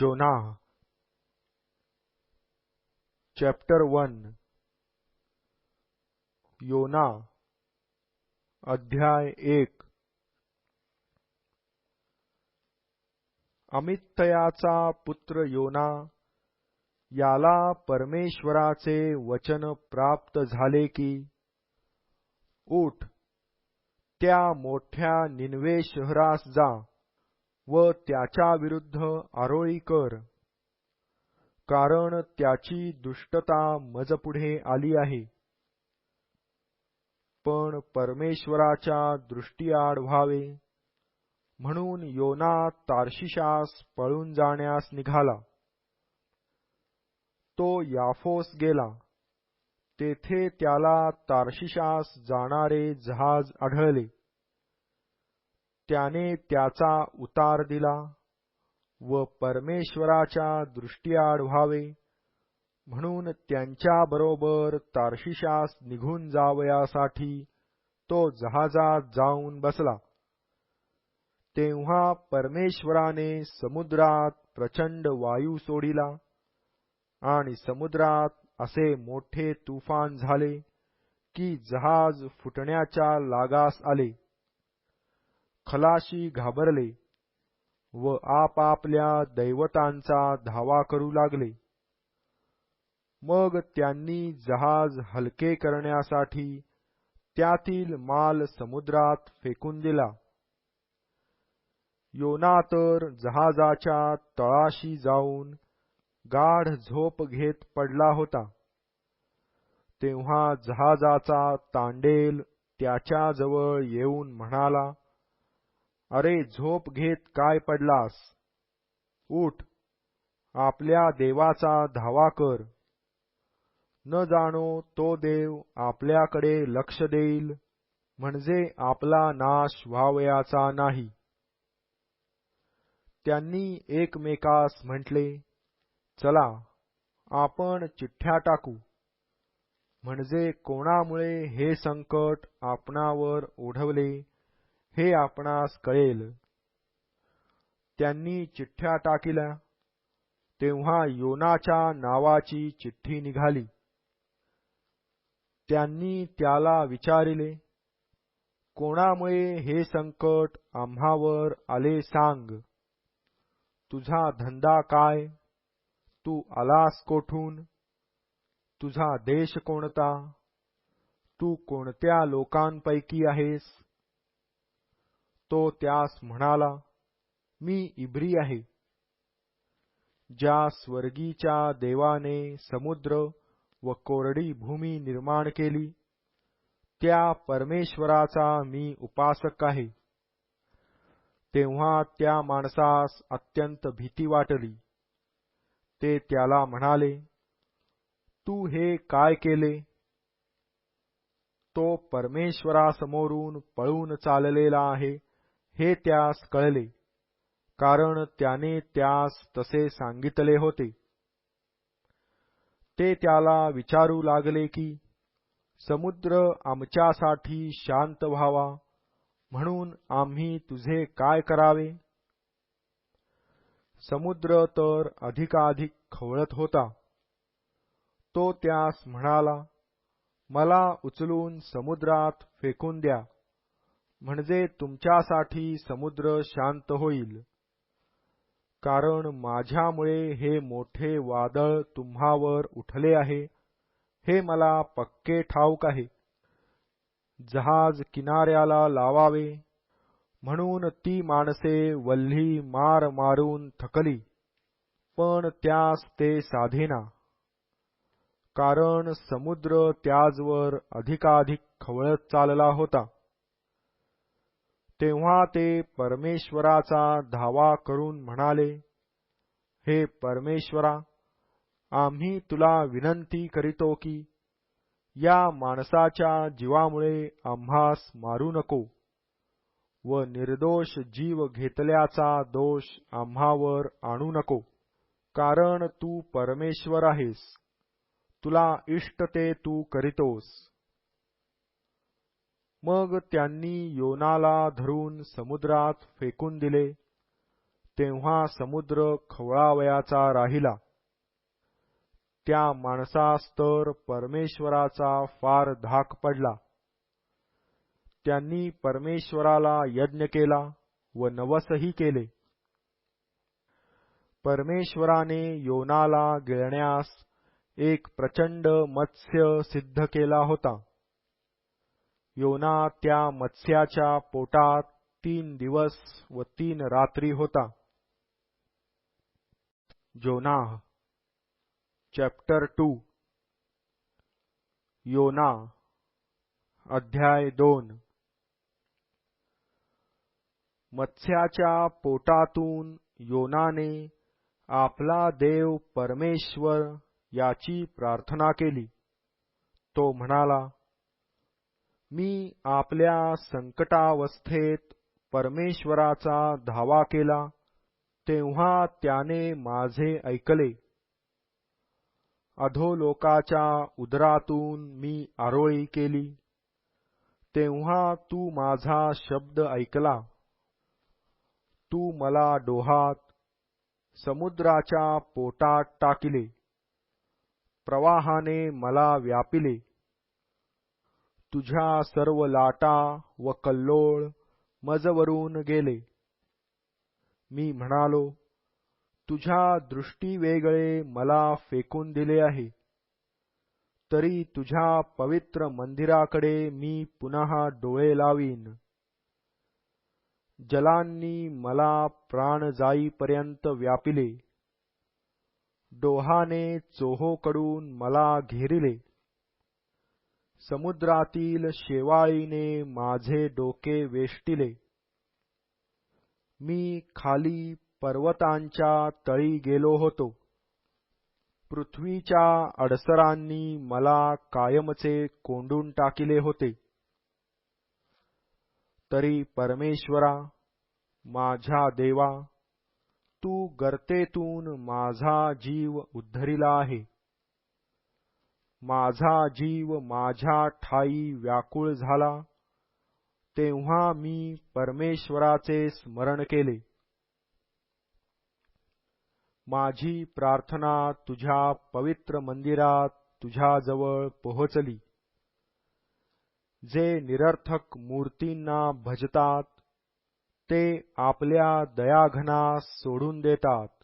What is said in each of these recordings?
जोना. Chapter one योना. अध्याय एक. अमित्तयाचा पुत्र योना याला परमेश्वराचे वचन प्राप्त झाले की उठ त्या मोठ्या निन्वे शहरास जा. व त्याच्या विरुद्ध आरोळी कर. कारण त्याची दुष्टता मजपुढे आली आहे. पण परमेश्वराच्या दृष्टीआड व्हावे म्हणून योना तार्शिशास पळून जाण्यास निघाला. तो याफोस गेला. तेथे त्याला तार्शिशास जाणारे जहाज आढळले. त्याने त्याचा उतार दिला व परमेश्वराच्या दृष्टीआड व्हावे म्हणून त्यांच्याबरोबर तारशिशास निघून जावयासाठी तो जहाजात जाऊन बसला. तेव्हा परमेश्वराने समुद्रात प्रचंड वायू सोडिला आणि समुद्रात असे मोठे तुफान झाले की जहाज फुटण्याच्या लागास आले. खलाशी घाबरले व आपापल्या दैवतांचा धावा करू लागले. मग त्यांनी जहाज हलके करण्यासाठी त्यातील माल समुद्रात फेकून दिला. योना तर जहाजाच्या तळाशी जाऊन गाढ झोप घेत पडला होता. तेव्हा जहाजाचा तांडेल त्याच्याजवळ येऊन म्हणाला अरे झोप घेत काय पडलास? उठ आपल्या देवाचा धावा कर. न जाणो तो देव आपल्याकडे लक्ष देईल म्हणजे आपला नाश व्हावयाचा नाही. त्यांनी एकमेकास म्हटले चला आपण चिठ्ठ्या टाकू. म्हणजे कोणामुळे हे संकट आपणावर ओढवले हे आपणास कळेल. त्यांनी चिठ्ठ्या टाकिल्या. तेव्हा योनाच्या नावाची चिठ्ठी निघाली. त्यांनी त्याला विचारिले कोणामुळे हे संकट आम्हावर आले सांग. तुझा धंदा काय? तू आलास कोठून? तुझा देश कोणता? तू कोणत्या लोकांपैकी आहेस? तो त्यास म्हणाला मी इब्री आहे. ज्या स्वर्गीच्या देवाने समुद्र व कोरडी भूमी निर्माण केली त्या परमेश्वराचा मी उपासक आहे. तेव्हा त्या माणसास अत्यंत भीती वाटली. ते त्याला म्हणाले तू हे काय केले? तो परमेश्वरासमोरून पळून चाललेला आहे. हे त्यास कळले. कारण त्याने त्यास तसे सांगितले होते. ते त्याला विचारू लागले की समुद्र आमच्यासाठी शांत व्हावा म्हणून आम्ही तुझे काय करावे? समुद्र तर अधिकाधिक खवळत होता. तो त्यास म्हणाला मला उचलून समुद्रात फेकून द्या. म्हणजे तुमच्यासाठी समुद्र शांत होईल. कारण माझ्यामुळे हे मोठे वादळ तुम्हावर उठले आहे. हे मला पक्के ठाऊक आहे. जहाज किनाऱ्याला लावावे. म्हणून ती माणसे वल्ही मार मारून थकली. पण त्यास ते साधेना. कारण समुद्र त्याजवर अधिकाधिक खवळत चालला होता. तेव्हा ते परमेश्वराचा धावा करून म्हणाले हे परमेश्वरा आम्ही तुला विनंती करीतो की या माणसाच्या जीवामुळे आम्हास मारू नको व निर्दोष जीव घेतल्याचा दोष आम्हावर आणू नको. कारण तू परमेश्वर आहेस. तुला इष्ट ते तू करीतोस. मग त्यांनी योनाला धरून समुद्रात फेकून दिले. तेव्हा समुद्र खवळावयाचा राहिला. त्या माणसास तर परमेश्वराचा फार धाक पडला. त्यांनी परमेश्वराला यज्ञ केला व नवसही केले. परमेश्वराने योनाला गिळण्यास एक प्रचंड मत्स्य सिद्ध केला होता. योना त्या मत्स्याच्या पोटात तीन दिवस व तीन रात्री होता. जोनाह चॅप्टर टू योना अध्याय दोन. मत्स्याच्या पोटातून योनाने आपला देव परमेश्वर याची प्रार्थना केली. तो म्हणाला मी आपल्या संकटावस्थेत परमेश्वराचा धावा केला तेव्हा त्याने माझे ऐकले. अधोलोकाच्या उदरातून मी आरोळी केली. तेव्हा तू माझा शब्द ऐकला. तू मला डोहात समुद्राच्या पोटात टाकिले. प्रवाहाने मला व्यापिले. तुझ्या सर्व लाटा व कल्लोळ मजवरून गेले. मी म्हणालो तुझ्या दृष्टी वेगळे मला फेकून दिले आहे. तरी तुझ्या पवित्र मंदिराकडे मी पुन्हा डोळे लावीन. जलांनी मला प्राण जाईपर्यंत व्यापिले. डोहाने चोहोकडून मला घेरिले. समुद्रातील शेवाळीने माझे डोके वेष्टिले. मी खाली पर्वतांच्या तळी गेलो होतो. पृथ्वीच्या अडसरांनी मला कायमचे कोंडून टाकिले होते. तरी परमेश्वरा माझ्या देवा तू गर्तेतून माझा जीव उद्धरिला आहे. माझा जीव माझ्या ठाई व्याकुळ झाला. तेव्हा मी परमेश्वराचे स्मरण केले. माझी प्रार्थना तुझ्या पवित्र मंदिरात तुझ्याजवळ पोहोचली. जे निरर्थक मूर्तींना भजतात ते आपल्या दयाघनास सोडून देतात.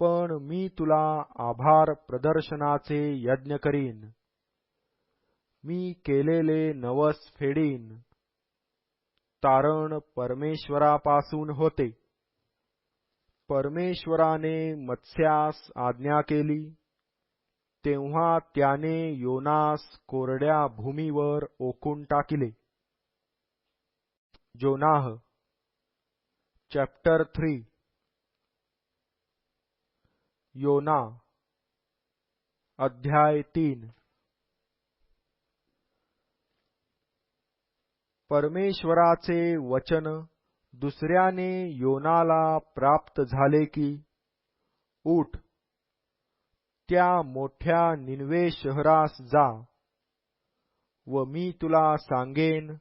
पण मी तुला आभार प्रदर्शनाचे यज्ञ करीन. मी केलेले नवस फेडीन. तारण परमेश्वरापासून होते. परमेश्वराने मत्स्यास आज्ञा केली. तेव्हा त्याने योनास कोरड्या भूमीवर ओकून टाकिले. Jonah chapter three. योना अध्याय तीन. परमेश्वराचे वचन दुसऱ्याने योनाला प्राप्त झाले की उठ त्या मोठ्या निन्वे शहरास जा व मी तुला सांगेन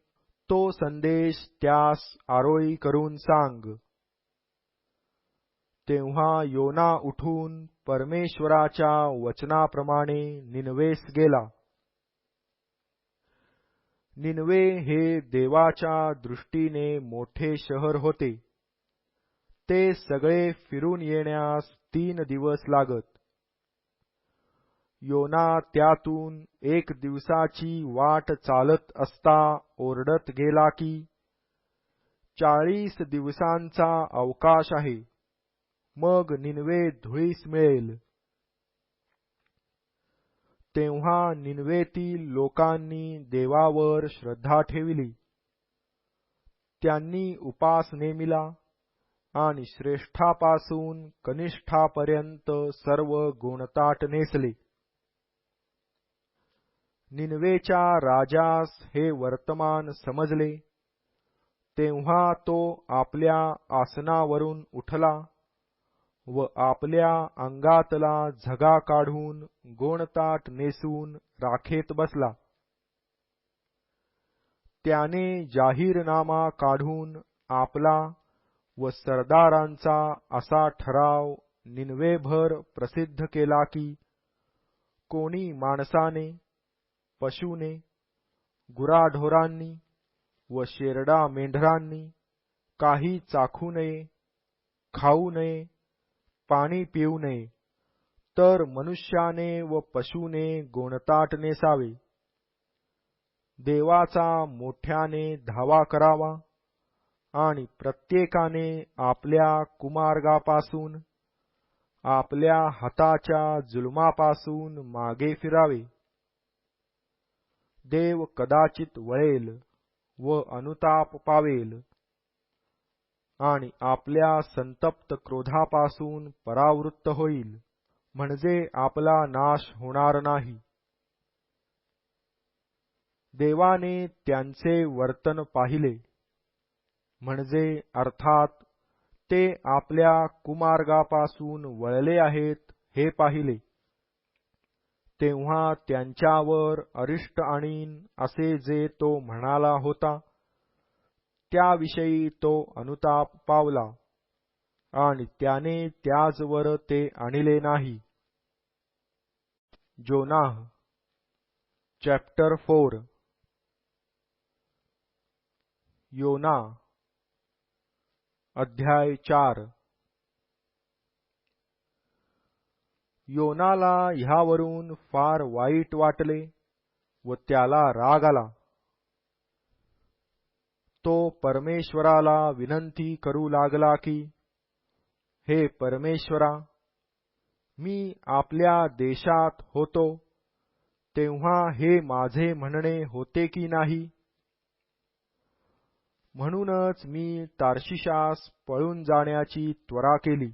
तो संदेश त्यास आरोही करून सांग. तेव्हा योना उठून परमेश्वराच्या वचनाप्रमाणे निनवेस गेला. निनवे हे देवाच्या दृष्टीने मोठे शहर होते. ते सगळे फिरून येण्यास तीन दिवस लागत. योना त्यातून एक दिवसाची वाट चालत असता ओरडत गेला की चाळीस दिवसांचा अवकाश आहे. मग निनवे धुळीस मिळेल तेव्हा निनवेतील लोकांनी देवावर श्रद्धा ठेवली. त्यांनी उपास नेमिला आणि श्रेष्ठापासून कनिष्ठापर्यंत सर्व गुणताट नेसले. निनवेच्या राजास हे वर्तमान समजले. तेव्हा तो आपल्या आसनावरून उठला. व आपल्या अंगातला झगा काढून गोणताट नेसून राखेत बसला. त्याने जाहीरनामा काढून आपला व सरदारांचा असा ठराव निन्वेभर प्रसिद्ध केला की कोणी माणसाने पशूने गुराढोरांनी व शेरडा मेंढरांनी काही चाखू नये खाऊ नये पाणी पिऊ नये. तर मनुष्याने व पशुने गोणताट नेसावे. देवाचा मोठ्याने धावा करावा आणि प्रत्येकाने आपल्या कुमार्गापासून आपल्या हाताच्या जुलमापासून मागे फिरावे. देव कदाचित वळेल व अनुताप पावेल. आणि आपल्या संतप्त क्रोधापासून परावृत्त होईल. म्हणजे आपला नाश होणार नाही. देवाने त्यांचे वर्तन पाहिले. म्हणजे अर्थात ते आपल्या कुमार्गापासून वळले आहेत हे पाहिले. तेव्हा त्यांच्यावर अरिष्ट आणीन असे जे तो म्हणाला होता. त्याविषयी तो अनुताप पावला. आणि त्याने त्याचवर ते आणले नाही. जोनाह चॅप्टर फोर योना अध्याय चार. योनाला ह्यावरून फार वाईट वाटले व त्याला राग आला. तो परमेश्वराला विनंती करू लागला की हे परमेश्वरा मी आपल्या देशात होतो तेव्हा हे माझे म्हणणे होते की नाही? म्हणूनच मी तारशिशास पळून जाण्याची त्वरा केली.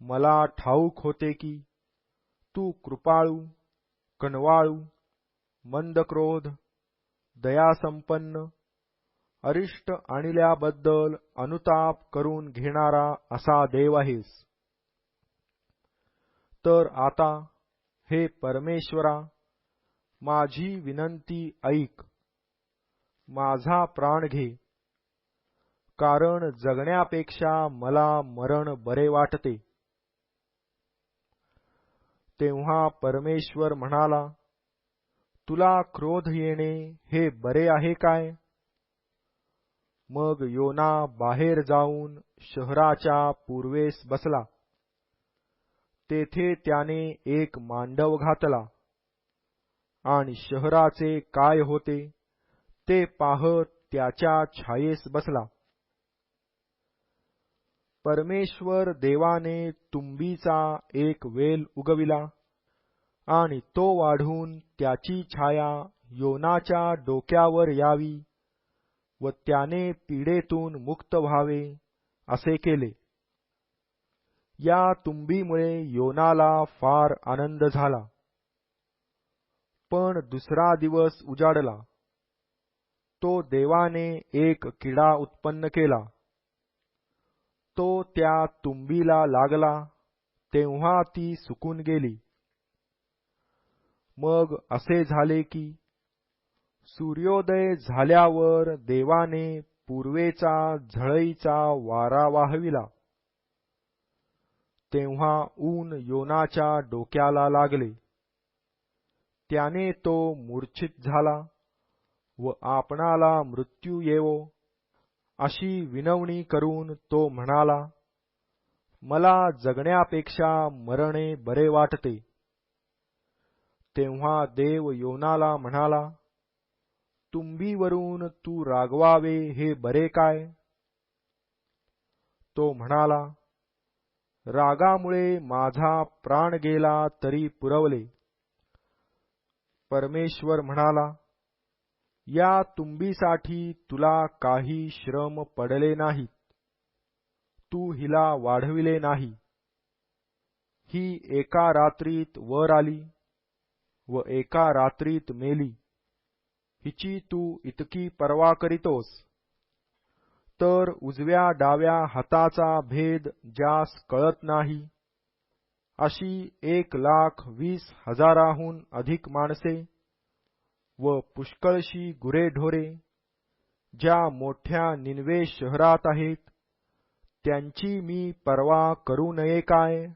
मला ठाऊक होते की तू कृपाळू कनवाळू मंदक्रोध दयासंपन्न अरिष्ट आणल्याबद्दल अनुताप करून घेणारा असा देव आहेस. तर आता हे परमेश्वरा माझी विनंती ऐक. माझा प्राण घे. कारण जगण्यापेक्षा मला मरण बरे वाटते. तेव्हा परमेश्वर म्हणाला तुला क्रोध येणे हे बरे आहे काय? मग योना बाहेर जाऊन शहराच्या पूर्वेस बसला. तेथे त्याने एक मांडव घातला. आणि शहराचे काय होते ते पाहत त्याच्या छायेस बसला. परमेश्वर देवाने तुंबीचा एक वेल उगविला. आणि तो वाढून त्याची छाया योनाच्या डोक्यावर यावी व त्याने पीडेतून मुक्त व्हावे असे केले. या तुंबीमुळे योनाला फार आनंद झाला. पण दुसरा दिवस उजाडला. तो देवाने एक किडा उत्पन्न केला. तो त्या तुंबीला लागला तेव्हा ती सुकून गेली. मग असे झाले की सूर्योदय झाल्यावर देवाने पूर्वेचा झळईचा वारा वाहविला. तेव्हा ऊन योनाच्या डोक्याला लागले. त्याने तो मूर्छित झाला व आपणाला मृत्यू येवो अशी विनवणी करून तो म्हणाला मला जगण्यापेक्षा मरणे बरे वाटते. तेव्हा देव योनाला म्हणाला तुंबीवरून तू रागवावे हे बरे काय? तो म्हणाला रागामुळे माझा प्राण गेला तरी पुरवले. परमेश्वर म्हणाला या तुंबीसाठी तुला काही श्रम पडले नाहीत. तू हिला वाढविले नाही. ही एका रात्रीत वर आली. व एका रात्रीत मेली. हिची तू इतकी पर्वा करीतोस. तर उजव्या डाव्या हाताचा भेद ज्यास कळत नाही. अशी एक लाख वीस हजाराहून अधिक माणसे व पुष्कळशी गुरेढोरे ज्या मोठ्या निन्वे शहरात आहेत त्यांची मी पर्वा करू नये काय?